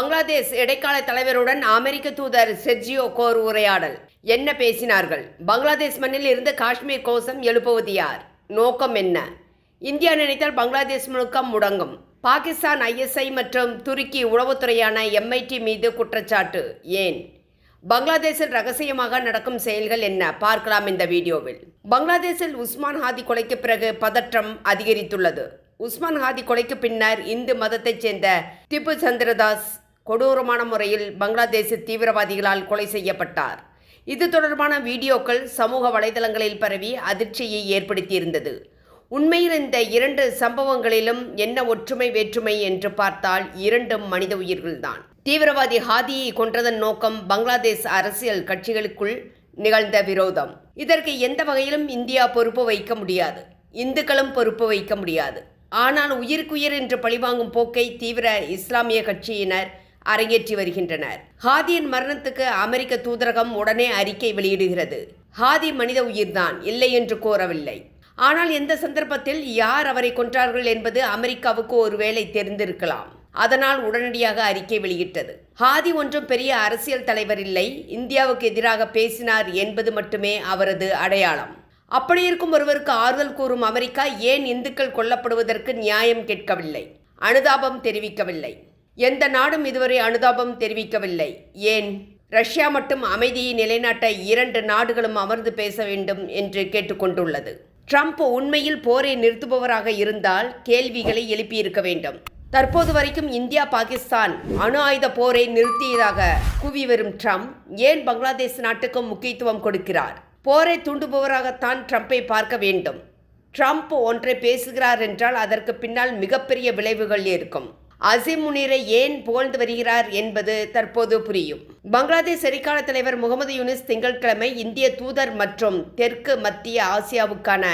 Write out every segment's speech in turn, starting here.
பங்களாதேஷ் இடைக்கால தலைவருடன் அமெரிக்க தூதர் செர்ஜியோ கோர் உரையாடல். என்ன பேசினார்கள்? பங்களாதேஷ் மண்ணில் இருந்து காஷ்மீர் கோஷம் எழுப்புவது யார்? நோக்கம் என்ன? இந்தியா நினைத்தால் பங்களாதேஷ் முழுக்கம் முடங்கும். பாகிஸ்தான் ஐஎஸ்ஐ மற்றும் துருக்கி உளவுத்துறையான எம்ஐடி மீது குற்றச்சாட்டு. ஏன்? பங்களாதேஷில் ரகசியமாக நடக்கும் செயல்கள் என்ன? பார்க்கலாம் இந்த வீடியோவில். பங்களாதேஷில் உஸ்மான் ஹாதி கொலைக்கு பிறகு பதற்றம் அதிகரித்துள்ளது. உஸ்மான் ஹாதி கொலைக்கு பின்னர் இந்து மதத்தைச் சேர்ந்த திப்பு சந்திரதாஸ் கொடூரமான முறையில் பங்களாதேஷ் தீவிரவாதிகளால் கொலை செய்யப்பட்டார். இது தொடர்பான வீடியோக்கள் சமூக வலைதளங்களில் பரவி அதிர்ச்சியை ஏற்படுத்தியிருந்தது. உண்மையில் இந்த இரண்டு சம்பவங்களிலும் என்ன ஒற்றுமை வேற்றுமை என்று பார்த்தால் இரண்டும் மனித உயிர்கள்தான். தீவிரவாதி ஹாதியை கொன்றதன் நோக்கம் பங்களாதேஷ் அரசியல் கட்சிகளுக்குள் நிகழ்ந்த விரோதம். இதற்கு எந்த வகையிலும் இந்தியா பொறுப்பு வைக்க முடியாது. இந்துக்களும் பொறுப்பு வைக்க முடியாது. ஆனால் உயிருக்குயிர் என்று பழிவாங்கும் போக்கை தீவிர இஸ்லாமிய கட்சியினர் அரங்கேற்றி வருகின்றனர். ஹாதியின் மரணத்துக்கு அமெரிக்க தூதரகம் உடனே அறிக்கை வெளியிடுகிறது. ஹாதி மனித உயிர்தான் இல்லை என்று கோரவில்லை. ஆனால் எந்த சந்தர்ப்பத்தில் யார் அவரை கொன்றார்கள் என்பது அமெரிக்காவுக்கு ஒருவேளை தெரிந்திருக்கலாம். அதனால் உடனடியாக அறிக்கை வெளியிட்டது. ஹாதி ஒன்றும் பெரிய அரசியல் தலைவர் இல்லை. இந்தியாவுக்கு எதிராக பேசினார் என்பது மட்டுமே அவரது அடையாளம். அப்படி இருக்கும் ஒருவருக்கு ஆறுதல் கூறும் அமெரிக்கா ஏன் இந்துக்கள் கொல்லப்படுவதற்கு நியாயம் கேட்கவில்லை. அனுதாபம் தெரிவிக்கவில்லை. எந்த நாடும் இதுவரை அனுதாபம் தெரிவிக்கவில்லை. ஏன்? ரஷ்யா மட்டும் அமைதியை நிலைநாட்ட இரண்டு நாடுகளும் அமர்ந்து பேச வேண்டும் என்று கேட்டுக்கொண்டுள்ளது. ட்ரம்ப் உண்மையில் போரை நிறுத்துபவராக இருந்தால் கேள்விகளை எழுப்பியிருக்க வேண்டும். தற்போது வரைக்கும் இந்தியா பாகிஸ்தான் அணு ஆயுத போரை நிறுத்தியதாக கூவி வரும் ட்ரம்ப் ஏன் பங்களாதேஷ் நாட்டுக்கும் முக்கியத்துவம் கொடுக்கிறார்? போரை தூண்டுபவராகத்தான் ட்ரம்ப்பை பார்க்க வேண்டும். ட்ரம்ப் ஒன்றை பேசுகிறார் என்றால் அதற்கு பின்னால் மிகப்பெரிய விளைவுகள் இருக்கும். அசிமுனிரை ஏன் புகழ்ந்து வருகிறார் என்பது தற்போது புரியும். பங்களாதேஷ் எரிக்கால தலைவர் முகமது யூனிஸ் திங்கட்கிழமை இந்திய தூதர் மற்றும் தெற்கு மத்திய ஆசியாவுக்கான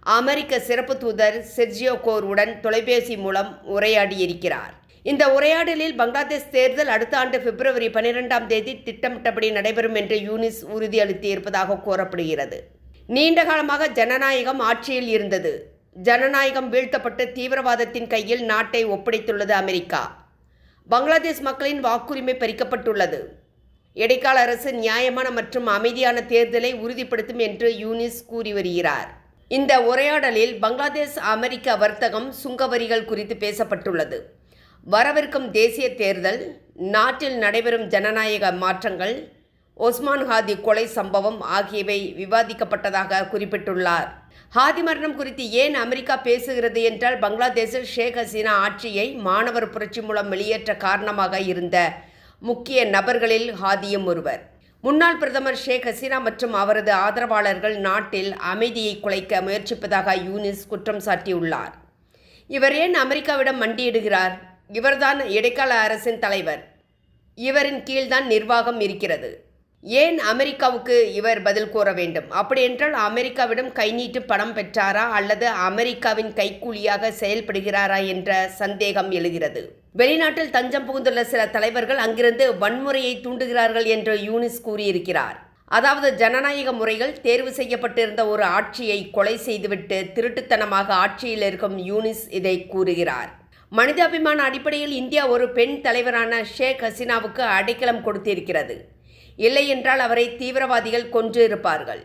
அமெரிக்க சிறப்பு தூதர் செர்ஜியோ கோருடன் தொலைபேசி மூலம் உரையாடியிருக்கிறார். இந்த உரையாடலில் பங்களாதேஷ் தேர்தல் அடுத்த ஆண்டு பிப்ரவரி பனிரெண்டாம் தேதி திட்டமிட்டபடி நடைபெறும் என்று யூனிஸ் உறுதியளித்து இருப்பதாக கூறப்படுகிறது. நீண்ட காலமாக ஜனநாயகம் ஆட்சியில் இருந்தது. ஜனநாயகம் வீழ்த்தப்பட்டு தீவிரவாதத்தின் கையில் நாட்டை ஒப்படைத்துள்ளது அமெரிக்கா. பங்களாதேஷ் மக்களின் வாக்குரிமை பறிக்கப்பட்டுள்ளது. இடைக்கால அரசு நியாயமான மற்றும் அமைதியான தேர்தலை உறுதிப்படுத்தும் என்று யூனிஸ் கூறி வருகிறார். இந்த உரையாடலில் பங்களாதேஷ் அமெரிக்க வர்த்தகம் சுங்கவரிகள் குறித்து பேசப்பட்டுள்ளது. வரவிருக்கும் தேசிய தேர்தல் நாட்டில் நடைபெறும் ஜனநாயக மாற்றங்கள் ஒஸ்மான் ஹாதி கொலை சம்பவம் ஆகியவை விவாதிக்கப்பட்டதாக குறிப்பிட்டுள்ளார். ஹாதி மரணம் குறித்து ஏன் அமெரிக்கா பேசுகிறது என்றால் பங்களாதேஷில் ஷேக் ஹசீனா ஆட்சியை மாணவர் புரட்சி மூலம் வெளியேற்ற காரணமாக இருந்த முக்கிய நபர்களில் ஹாதியும் ஒருவர். முன்னாள் பிரதமர் ஷேக் ஹசீனா மற்றும் அவரது ஆதரவாளர்கள் நாட்டில் அமைதியை குலைக்க முயற்சிப்பதாக யூனிஸ் குற்றம் சாட்டியுள்ளார். இவர் ஏன் அமெரிக்காவிடம் மண்டியிடுகிறார்? இவர்தான் இடைக்கால அரசின் தலைவர். இவரின் கீழ்தான் நிர்வாகம் இருக்கிறது. ஏன் அமெரிக்காவுக்கு இவர் பதில் கூற வேண்டும்? அப்படியென்றால் அமெரிக்காவிடம் கை நீட்டு பணம் பெற்றாரா? அல்லது அமெரிக்காவின் கைக்கூலியாக செயல்படுகிறாரா என்ற சந்தேகம் எழுகிறது. வெளிநாட்டில் தஞ்சம் புகுந்துள்ள சில தலைவர்கள் அங்கிருந்து வன்முறையை தூண்டுகிறார்கள் என்று யூனிஸ் கூறியிருக்கிறார். அதாவது ஜனநாயக முறைகள் தேர்வு செய்யப்பட்டிருந்த ஒரு ஆட்சியை கொலை செய்துவிட்டு திருட்டுத்தனமாக ஆட்சியில் இருக்கும் யூனிஸ் இதை கூறுகிறார். மனிதாபிமான அடிப்படையில் இந்தியா ஒரு பெண் தலைவரான ஷேக் ஹசீனாவுக்கு அடைக்கலம் கொடுத்திருக்கிறது. இல்லை என்றால் அவரை தீவிரவாதிகள் கொன்றிருப்பார்கள்.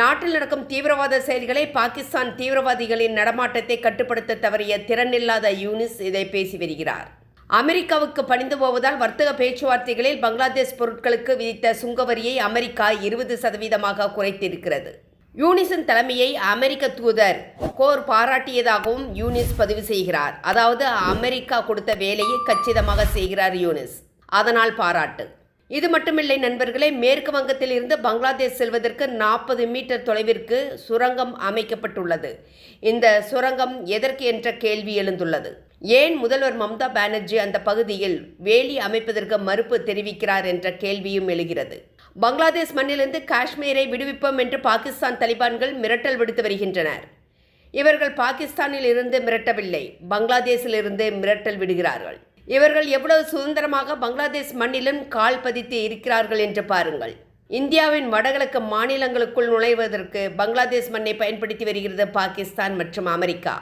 நாட்டில் நடக்கும் தீவிரவாத செயல்களை பாகிஸ்தான் தீவிரவாதிகளின் நடமாட்டத்தை கட்டுப்படுத்த தவறிய திறனில்லாத யூனிஸ் இதை பேசி வருகிறார். அமெரிக்காவுக்கு பணிந்து போவதால் வர்த்தக பேச்சுவார்த்தைகளில் பங்களாதேஷ் பொருட்களுக்கு விதித்த சுங்கவரியை அமெரிக்கா இருபது சதவீதமாக குறைத்திருக்கிறது. யூனிஸின் தலைமையை அமெரிக்க தூதர் கோர் பாராட்டியதாகவும் யூனிஸ் பதிவு செய்கிறார். அதாவது அமெரிக்கா கொடுத்த வேலையை கச்சிதமாக செய்கிறார் யூனிஸ். அதனால் பாராட்டு. இது மட்டுமில்லை நண்பர்களே மேற்கு வங்கத்தில் இருந்து பங்களாதேஷ் செல்வதற்கு நாற்பது மீட்டர் தொலைவிற்கு சுரங்கம் அமைக்கப்பட்டுள்ளது. இந்த சுரங்கம் எதற்கு என்ற கேள்வி எழுந்துள்ளது. ஏன் முதல்வர் மம்தா பானர்ஜி அந்த பகுதியில் வேலி அமைப்பதற்கு மறுப்பு தெரிவிக்கிறார் என்ற கேள்வியும் எழுகிறது. பங்களாதேஷ் மண்ணிலிருந்து காஷ்மீரை விடுவிப்போம் என்று பாகிஸ்தான் தலிபான்கள் மிரட்டல் விடுத்து வருகின்றனர். இவர்கள் பாகிஸ்தானில் இருந்து மிரட்டவில்லை பங்களாதேஷில் இருந்து மிரட்டல் விடுகிறார்கள். இவர்கள் எவ்வளவு சுதந்திரமாக பங்களாதேஷ் மண்ணிலும் கால் பதித்து இருக்கிறார்கள் என்று பாருங்கள். இந்தியாவின் வடகிழக்கு மாநிலங்களுக்குள் நுழைவதற்கு பங்களாதேஷ் மண்ணை பயன்படுத்தி வருகிறது பாகிஸ்தான் மற்றும் அமெரிக்கா.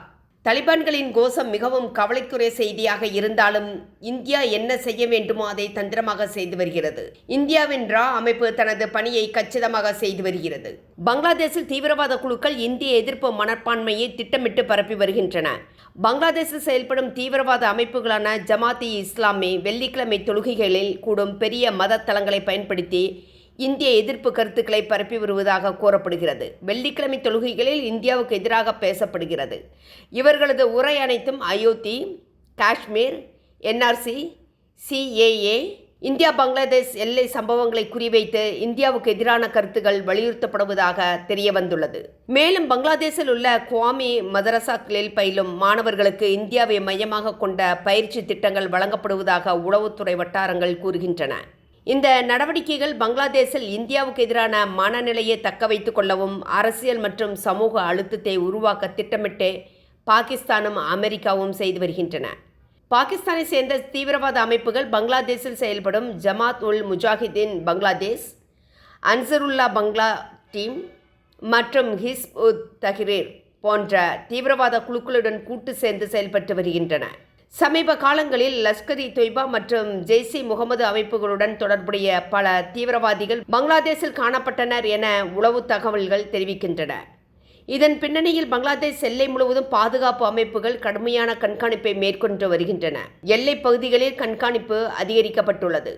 தலிபான்களின் கோஷம் மிகவும் கவலைக்குரிய செய்தியாக இருந்தாலும் இந்தியா என்ன செய்ய வேண்டுமோ அதை தந்திரமாக செய்து வருகிறது. இந்தியாவின் ரா அமைப்பு தனது பணியை கச்சிதமாக செய்து வருகிறது. பங்களாதேஷில் தீவிரவாத குழுக்கள் இந்திய எதிர்ப்பு மனப்பான்மையை திட்டமிட்டு பரப்பி வருகின்றன. பங்களாதேஷில் செயல்படும் தீவிரவாத அமைப்புகளான ஜமாத்தி இஸ்லாமி வெள்ளிக்கிழமை தொழுகைகளில் கூடும் பெரிய மத தலங்களை பயன்படுத்தி இந்திய எதிர்ப்பு கருத்துக்களை பரப்பி வருவதாக கூறப்படுகிறது. வெள்ளிக்கிழமை தொழுகைகளில் இந்தியாவுக்கு எதிராக பேசப்படுகிறது. இவர்களது உரை அனைத்தும் Ayodhya Kashmir NRC CAA India Bangladesh எல்லை சம்பவங்களை குறிவைத்து இந்தியாவுக்கு எதிரான கருத்துக்கள் வலியுறுத்தப்படுவதாக தெரிய வந்துள்ளது மேலும் பங்களாதேஷில் உள்ள குவாமி மதரசாக்களில் பயிலும் மாணவர்களுக்கு இந்தியாவை மையமாக கொண்ட பயிற்சி திட்டங்கள் வழங்கப்படுவதாக உளவுத்துறை வட்டாரங்கள் கூறுகின்றன. இந்த நடவடிக்கைகள் பங்களாதேஷில் இந்தியாவுக்கு எதிரான மனநிலையை தக்க வைத்துக் கொள்ளவும் அரசியல் மற்றும் சமூக அழுத்தத்தை உருவாக்க திட்டமிட்டு பாகிஸ்தானும் அமெரிக்காவும் செய்து வருகின்றன. பாகிஸ்தானை சேர்ந்த தீவிரவாத அமைப்புகள் பங்களாதேஷில் செயல்படும் ஜமாத் உல் முஜாஹிதீன் பங்களாதேஷ் அன்சருல்லா பங்களா டீம் மற்றும் ஹிஸ் உத் தஹ்ரீர் போன்ற தீவிரவாத குழுக்களுடன் கூட்டு சேர்ந்து செயல்பட்டு வருகின்றன. சமீப காலங்களில் லஷ்கர் இ தொய்பா மற்றும் ஜெய்சி முகமது அமைப்புகளுடன் தொடர்புடைய பல தீவிரவாதிகள் பங்களாதேஷில் காணப்பட்டனர் என உளவு தகவல்கள் தெரிவிக்கின்றன. இதன் பின்னணியில் பங்களாதேஷ் எல்லை முழுவதும் பாதுகாப்பு அமைப்புகள் கடுமையான கண்காணிப்பை மேற்கொண்டு வருகின்றன. எல்லை பகுதிகளில் கண்காணிப்பு அதிகரிக்கப்பட்டுள்ளது.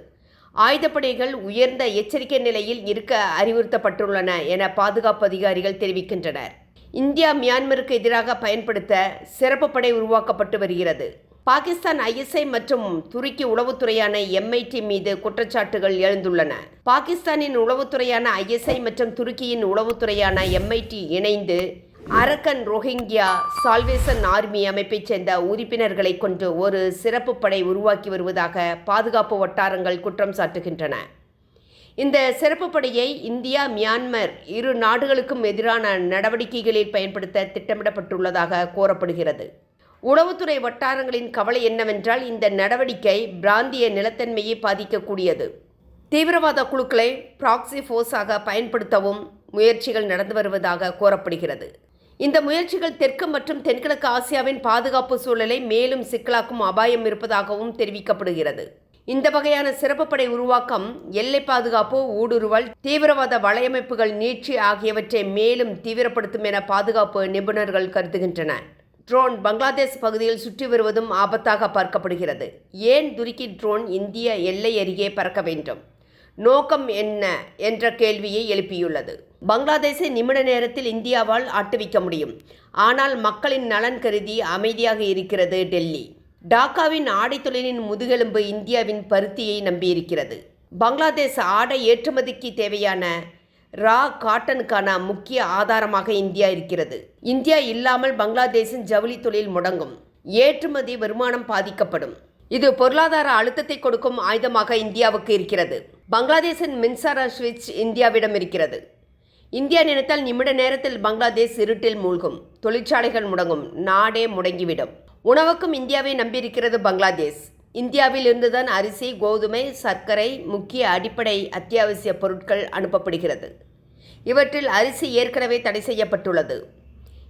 ஆயுதப்படைகள் உயர்ந்த எச்சரிக்கை நிலையில் இருக்க அறிவுறுத்தப்பட்டுள்ளன என பாதுகாப்பு அதிகாரிகள் தெரிவிக்கின்றனர். இந்தியா மியான்மருக்கு எதிராக பயன்படுத்த சிறப்பு படை உருவாக்கப்பட்டு வருகிறது. பாகிஸ்தான் ஐஎஸ்ஐ மற்றும் துருக்கி உளவுத்துறையான எம்ஐடி மீது குற்றச்சாட்டுகள் எழுந்துள்ளன. பாகிஸ்தானின் உளவுத்துறையான ஐஎஸ்ஐ மற்றும் துருக்கியின் உளவுத்துறையான எம்ஐடி இணைந்து அரக்கன் ரோஹிங்கியா சால்வேசன் ஆர்மி அமைப்பைச் சேர்ந்த உறுப்பினர்களை கொண்டு ஒரு சிறப்பு படை உருவாக்கி வருவதாக பாதுகாப்பு வட்டாரங்கள் குற்றம் சாட்டுகின்றன. இந்த சிறப்பு படையை இந்தியா மியான்மர் இரு நாடுகளுக்கும் எதிரான நடவடிக்கைகளில் பயன்படுத்த திட்டமிடப்பட்டுள்ளதாக கூறப்படுகிறது. உளவுத்துறை வட்டாரங்களின் கவலை என்னவென்றால் இந்த நடவடிக்கை பிராந்திய நிலத்தன்மையை பாதிக்கக்கூடியது. தீவிரவாத குழுக்களை ப்ராக்சி ஃபோர்ஸாக பயன்படுத்தவும் முயற்சிகள் நடந்து வருவதாக கூறப்படுகிறது. இந்த முயற்சிகள் தெற்கு மற்றும் தென்கிழக்கு ஆசியாவின் பாதுகாப்பு சூழலை மேலும் சிக்கலாக்கும் அபாயம் இருப்பதாகவும் தெரிவிக்கப்படுகிறது. இந்த வகையான சிறப்பு படை உருவாக்கம் எல்லை பாதுகாப்பு ஊடுருவல் தீவிரவாத வலையமைப்புகள் நீட்சி ஆகியவற்றை மேலும் தீவிரப்படுத்தும் என பாதுகாப்பு நிபுணர்கள் கருதுகின்றனர் ட்ரோன் பங்களாதேஷ் பகுதியில் சுற்றி வருவதும் ஆபத்தாக பார்க்கப்படுகிறது. ஏன் துருக்கி ட்ரோன் இந்திய எல்லை அருகே பறக்க வேண்டும்? நோக்கம் என்ன என்ற கேள்வியை எழுப்பியுள்ளது. பங்களாதேஷை நிமிட நேரத்தில் இந்தியாவால் ஆட்டுவிக்க முடியும். ஆனால் மக்களின் நலன் கருதி அமைதியாக இருக்கிறது டெல்லி. டாக்காவின் ஆடை தொழிலின் முதுகெலும்பு இந்தியாவின் பருத்தியை நம்பியிருக்கிறது. பங்களாதேஷ் ஆடை ஏற்றுமதிக்கு தேவையான ரா காட்டனுக்கான முக்கிய ஆதாரமாக இந்தியா இருக்கிறது. இந்தியா இல்லாமல் பங்களாதேஷின் ஜவுளி தொழில் முடங்கும். ஏற்றுமதி வருமானம் பாதிக்கப்படும். இது பொருளாதார அழுத்தத்தை கொடுக்கும் ஆயுதமாக இந்தியாவுக்கு இருக்கிறது. பங்களாதேஷின் மின்சார சுவிட்ச் இந்தியாவிடம் இருக்கிறது. இந்தியா நினைத்தால் நிமிட நேரத்தில் பங்களாதேஷ் இருட்டில் மூழ்கும். தொழிற்சாலைகள் முடங்கும். நாடே முடங்கிவிடும். உணவுக்கும் இந்தியாவை நம்பியிருக்கிறது பங்களாதேஷ். இந்தியாவில் இருந்துதான் அரிசி கோதுமை சர்க்கரை முக்கிய அடிப்படை அத்தியாவசிய பொருட்கள் அனுப்பப்படுகிறது. இவற்றில் அரிசி ஏற்கனவே தடை செய்யப்பட்டுள்ளது.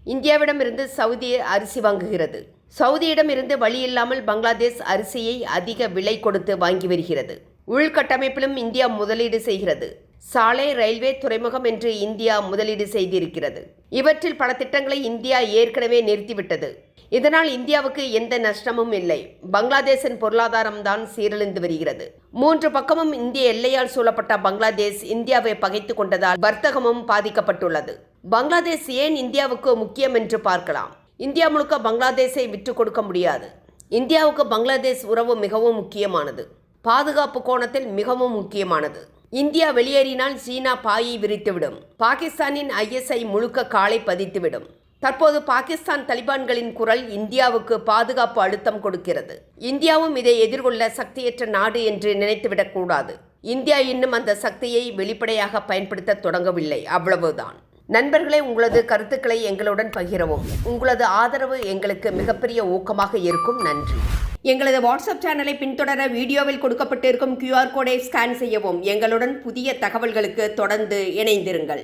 இந்தியாவிடமிருந்து சவுதி அரிசி வாங்குகிறது. சவுதியிடம் இருந்து வழியில்லாமல் பங்களாதேஷ் அரிசியை அதிக விலை கொடுத்து வாங்கி வருகிறது. உள்கட்டமைப்பிலும் இந்தியா முதலீடு செய்கிறது. சாலை ரயில்வே துறைமுகம் என்று இந்தியா முதலீடு செய்திருக்கிறது. இவற்றில் பல திட்டங்களை இந்தியா ஏற்கனவே நிறுத்திவிட்டது. இதனால் இந்தியாவுக்கு எந்த நஷ்டமும் இல்லை. பங்களாதேஷின் பொருளாதாரம் தான் சீரழிந்து வருகிறது. மூன்று பக்கமும் இந்திய எல்லையால் சூழப்பட்ட பங்களாதேஷ் இந்தியாவை பகைத்து கொண்டதால் வர்த்தகமும் பாதிக்கப்பட்டுள்ளது. பங்களாதேஷ் ஏன் இந்தியாவுக்கு முக்கியம் என்று பார்க்கலாம். இந்தியா முழுக்க பங்களாதேஷை விட்டுக் கொடுக்க முடியாது. இந்தியாவுக்கு பங்களாதேஷ் உறவு மிகவும் முக்கியமானது. பாதுகாப்பு கோணத்தில் மிகவும் முக்கியமானது. இந்தியா வெளியேறினால் சீனா பாயை விரித்துவிடும். பாகிஸ்தானின் ஐஎஸ்ஐ முழுக்க காலை பதித்துவிடும். தற்போது பாகிஸ்தான் தலிபான்களின் குரல் இந்தியாவுக்கு பாதுகாப்பு அழுத்தம் கொடுக்கிறது. இந்தியாவும் இதை எதிர்கொள்ள சக்தியற்ற நாடு என்று நினைத்துவிடக்கூடாது இந்தியா இன்னும் அந்த சக்தியை வெளிப்படையாக பயன்படுத்த தொடங்கவில்லை. அவ்வளவுதான். நண்பர்களே உங்களது கருத்துக்களை எங்களுடன் பகிரவும். உங்களது ஆதரவு எங்களுக்கு மிகப்பெரிய ஊக்கமாக இருக்கும். நன்றி. எங்களது வாட்ஸ்அப் சேனலை பின்தொடர வீடியோவில் கொடுக்கப்பட்டிருக்கும் கியூஆர் கோடை ஸ்கேன் செய்யவும். எங்களுடன் புதிய தகவல்களுக்கு தொடர்ந்து இணைந்திருங்கள்.